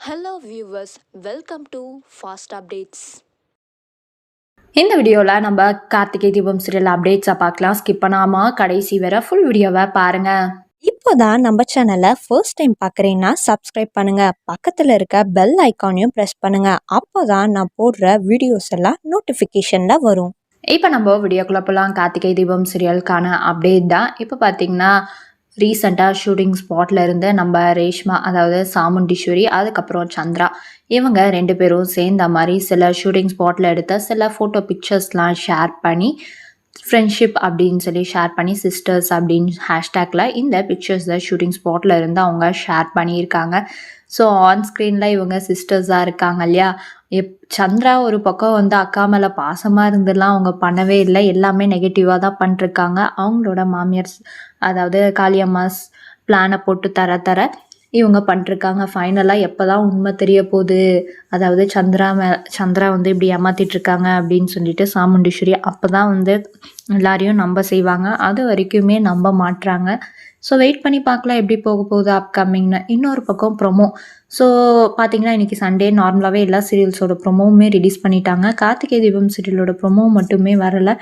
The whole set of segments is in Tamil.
Hello viewers, welcome to Fast Updates. இந்த வீடியோவில் நம்ம கார்த்திகை தீபம் சீரியல் அப்டேட்ஸை பார்க்கலாம். ஸ்கிப் பண்ணாமல் கடைசி வரை ஃபுல் வீடியோவை பாருங்கள் இப்போதான் நம்ம சேனலை ஃபர்ஸ்ட் டைம் பார்க்குறீங்கன்னா சப்ஸ்கிரைப் பண்ணுங்க. பக்கத்தில் இருக்க பெல் ஐக்கானையும் ப்ரெஸ் பண்ணுங்க. அப்போதான் நான் போடுற வீடியோஸ் எல்லாம் நோட்டிஃபிகேஷனில் வரும். இப்போ நம்ம வீடியோக்குள்ளே போகலாம் கார்த்திகை தீபம் சீரியலுக்கான அப்டேட் தான். இப்போ பார்த்தீங்கன்னா ரீசெண்டாக ஷூட்டிங் ஸ்பாட்டில் இருந்து நம்ம ரேஷ்மா அதாவது சாமுண்டீஸ்வரி அதுக்கப்புறம் சந்திரா இவங்க ரெண்டு பேரும் சேர்ந்த மாதிரி சில ஷூட்டிங் ஸ்பாட்டில் எடுத்த சில ஃபோட்டோ பிக்சர்ஸ்லாம் ஷேர் பண்ணி ஃப்ரெண்ட்ஷிப் அப்படின்னு சொல்லி ஷேர் பண்ணி சிஸ்டர்ஸ் அப்படின்னு ஹேஷ்டேக்கில் இந்த பிக்சர்ஸை ஷூட்டிங் ஸ்பாட்டில் இருந்து அவங்க ஷேர் பண்ணியிருக்காங்க. ஸோ ஆன் ஸ்க்ரீனில் இவங்க சிஸ்டர்ஸாக இருக்காங்க இல்லையா? எப் சந்திரா ஒரு பக்கம் வந்து அக்கா மேலே பாசமாக இருந்தெல்லாம் அவங்க பண்ணவே இல்லை. எல்லாமே நெகட்டிவாக தான் பண்ணிருக்காங்க அவங்களோட மாமியார்ஸ் அதாவது காளியம்மாஸ் பிளானை போட்டு தர தர இவங்க பண்ணிருக்காங்க ஃபைனலாக எப்போ தான் உண்மை தெரிய போகுது? அதாவது சந்திரா மே சந்திரா வந்து இப்படி ஏமாத்திட்ருக்காங்க அப்படின்னு சொல்லிட்டு சாமுண்டீஸ்வரி அப்போ தான் வந்து எல்லாரையும் நம்ப செய்வாங்க. அது வரைக்குமே நம்ப மாட்டுறாங்க ஸோ வெயிட் பண்ணி பார்க்கலாம் எப்படி போக போகுது அப்கமிங்னு இன்னொரு பக்கம் ப்ரொமோ ஸோ பார்த்தீங்கன்னா இன்றைக்கி சண்டே நார்மலாகவே எல்லா சீரியல்ஸோட ப்ரொமோவுமே ரிலீஸ் பண்ணிட்டாங்க. கார்த்திகை தீபம் சீரியலோட ப்ரொமோ மட்டுமே வரலை.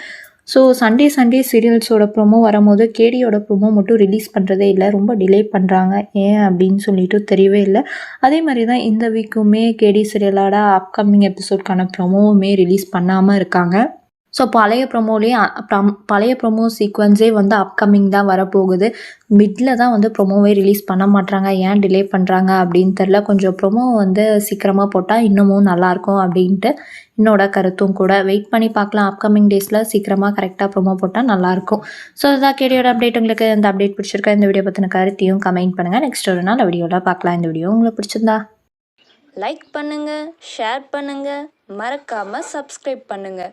ஸோ சண்டே சண்டே சீரியல்ஸோட ப்ரொமோ வரும்போது கேடியோட ப்ரொமோ மட்டும் ரிலீஸ் பண்ணுறதே இல்லை. ரொம்ப டிலே பண்ணுறாங்க ஏன் அப்படின்னு சொல்லிட்டு தெரியவே இல்லை. அதே மாதிரி தான் இந்த வீக்குமே கேடி சீரியலோட அப்கமிங் எபிசோட்கான ப்ரொமோவுமே ரிலீஸ் பண்ணாமல் இருக்காங்க. ஸோ பழைய ப்ரொமோலேயே பழைய ப்ரொமோ சீக்வன்ஸே வந்து அப்கமிங் தான் வரப்போகுது. மிட்டில் தான் வந்து ப்ரொமோவே ரிலீஸ் பண்ண மாட்றாங்க. ஏன் டிலே பண்ணுறாங்க அப்படின்னு தெரில கொஞ்சம் ப்ரொமோ வந்து சீக்கிரமாக போட்டால் இன்னமும் நல்லாயிருக்கும் அப்படின்ட்டு என்னோட கருத்தும் கூட. வெயிட் பண்ணி பார்க்கலாம். அப்கமிங் டேஸில் சீக்கிரமாக கரெக்டாக ப்ரொமோ போட்டால் நல்லாயிருக்கும் ஸோ இதான் கேடியோட அப்டேட் உங்களுக்கு இந்த அப்டேட் பிடிச்சிருக்கா? இந்த வீடியோ பற்றின கருத்தையும் கமெண்ட் பண்ணுங்கள் நெக்ஸ்ட் ஒரு நாள் வீடியோவில் பார்க்கலாம். இந்த வீடியோ உங்களுக்கு பிடிச்சிருந்தா. லைக் பண்ணுங்கள் ஷேர் பண்ணுங்கள் மறக்காமல் சப்ஸ்கிரைப் பண்ணுங்கள்